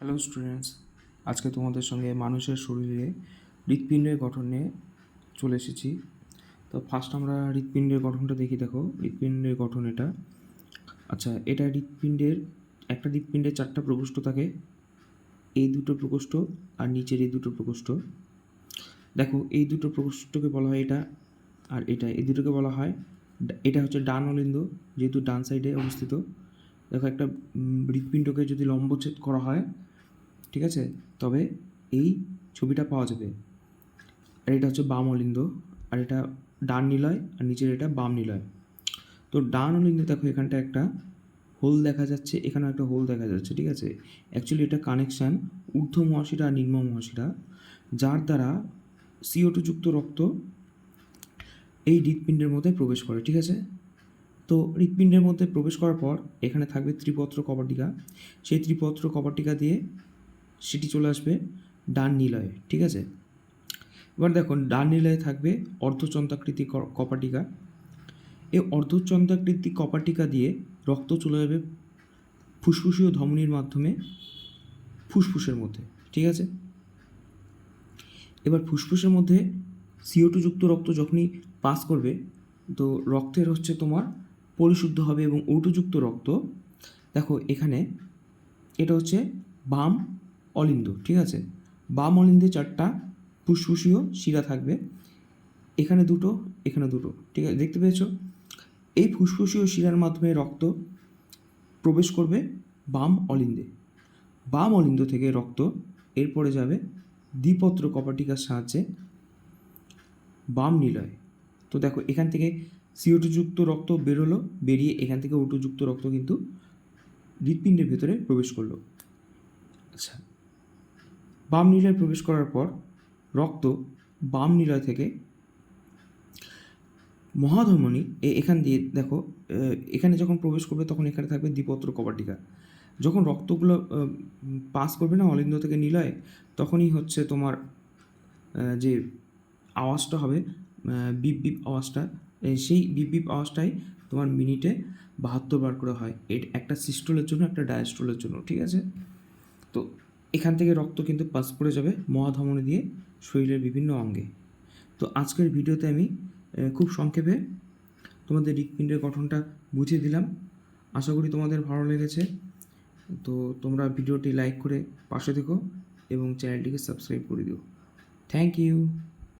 Hello students আজকে তোমাদের সঙ্গে মানুষের শরীরে হৃৎপিণ্ডের গঠন নিয়ে চলে এসেছি। তো ফার্স্ট আমরা হৃৎপিণ্ডের গঠনটা দেখি, দেখো। হৃৎপিণ্ডের গঠন এটা। আচ্ছা এটা হৃৎপিণ্ডের, একটা হৃৎপিণ্ডে চারটা প্রকোষ্ঠ থাকে। এই দুটো প্রকোষ্ঠ আর নিচের এই দুটো প্রকোষ্ঠ। দেখো, এই দুটো প্রকোষ্ঠকে বলা হয় এটা আর এটা। এই দুটোকে বলা হয়, এটা হচ্ছে ডান অলিন্দ, যেহেতু ডান সাইডে অবস্থিত। দেখো, একটা হৃৎপিণ্ডকে যদি লম্বচ্ছেদ করা হয় ঠিক আছে? তবে এই ছবিটা পাওয়া যাবে। আর এটা হচ্ছে বাম অলিন্দ, আর এটা ডান নিলয়, আর নিচের এটা বাম নিলয়। তো ডান অলিন্দে দেখো এখানটা একটা হোল দেখা যাচ্ছে, এখানেও একটা হোল দেখা যাচ্ছে, ঠিক আছে? অ্যাকচুয়ালি এটা কানেকশান ঊর্ধ্ব মহাশিরা আর নিম্ন মহাশিরা, যার দ্বারা সিও যুক্ত রক্ত এই হৃৎপিণ্ডের মধ্যে প্রবেশ করে, ঠিক আছে? তো হৃৎপিণ্ডের মধ্যে প্রবেশ করার পর এখানে থাকবে ত্রিপত্র কবাটিকা সেই ত্রিপত্র কবাটিকা দিয়ে সেটি চলে আসবে ডান নিলয়ে, ঠিক আছে? এবার দেখো, ডান নিলয়ে থাকবে অর্ধচন্দ্রাকৃতি কপাটিকা। এই অর্ধচন্দ্রাকৃতি কপাটিকা দিয়ে রক্ত চলে যাবে ফুসফুসীয় ধমনির মাধ্যমে ফুসফুসের মধ্যে, ঠিক আছে? এবার ফুসফুসের মধ্যে সিও যুক্ত রক্ত যখনই পাস করবে, তো রক্তের হচ্ছে তোমার পরিশুদ্ধ হবে এবং যুক্ত রক্ত। দেখো, এখানে এটা হচ্ছে বাম অলিন্দ, ঠিক আছে? বাম অলিন্দে চারটা ফুসফুসীয় শিরা থাকবে। এখানে দুটো এখানে দুটো, ঠিক আছে? দেখতে পেয়েছ? এই ফুসফুসীয় শিরার মাধ্যমে রক্ত প্রবেশ করবে বাম অলিন্দে। বাম অলিন্দ থেকে রক্ত এরপরে যাবে দ্বিপত্র কপাটিকার সাহায্যে বাম নিলয়। তো দেখো, এখান থেকে সিওটুযুক্ত রক্ত বেরোলো, বেরিয়ে এখান থেকে ওটুযুক্ত রক্ত কিন্তু হৃৎপিণ্ডের ভেতরে প্রবেশ করল। আচ্ছা বাম নিলয়ে প্রবেশ করার পর রক্ত বাম নিলয় থেকে মহাধমনী এখান দিয়ে দেখো এখানে যখন প্রবেশ করবে তখন এখানে থাকবে দ্বিপত্র কবাটিকা যখন রক্তগুলো পাস করবে না অলিন্দ থেকে নিলয়ে, তখনই হচ্ছে তোমার যে আওয়াজটা হবে বিপ বিপ আওয়াজটা সেই বিপ বিপ আওয়াজটাই তোমার মিনিটে বাহাত্তর বার করে হয়। এর একটা সিস্টোলের জন্য, একটা ডায়াস্টোলের জন্য, ঠিক আছে? তো এখান থেকে রক্ত কিন্তু পাস করে যাবে মহাধমনী দিয়ে শরীরের বিভিন্ন অঙ্গে। তো আজকের ভিডিওতে আমি খুব সংক্ষেপে তোমাদের হৃৎপিণ্ডের গঠনটা বুঝিয়ে দিলাম। আশা করি তোমাদের ভালো লেগেছে। তো তোমরা ভিডিওটি লাইক করে পাশে থেকো এবং চ্যানেলটিকে সাবস্ক্রাইব করে দিও। Thank you.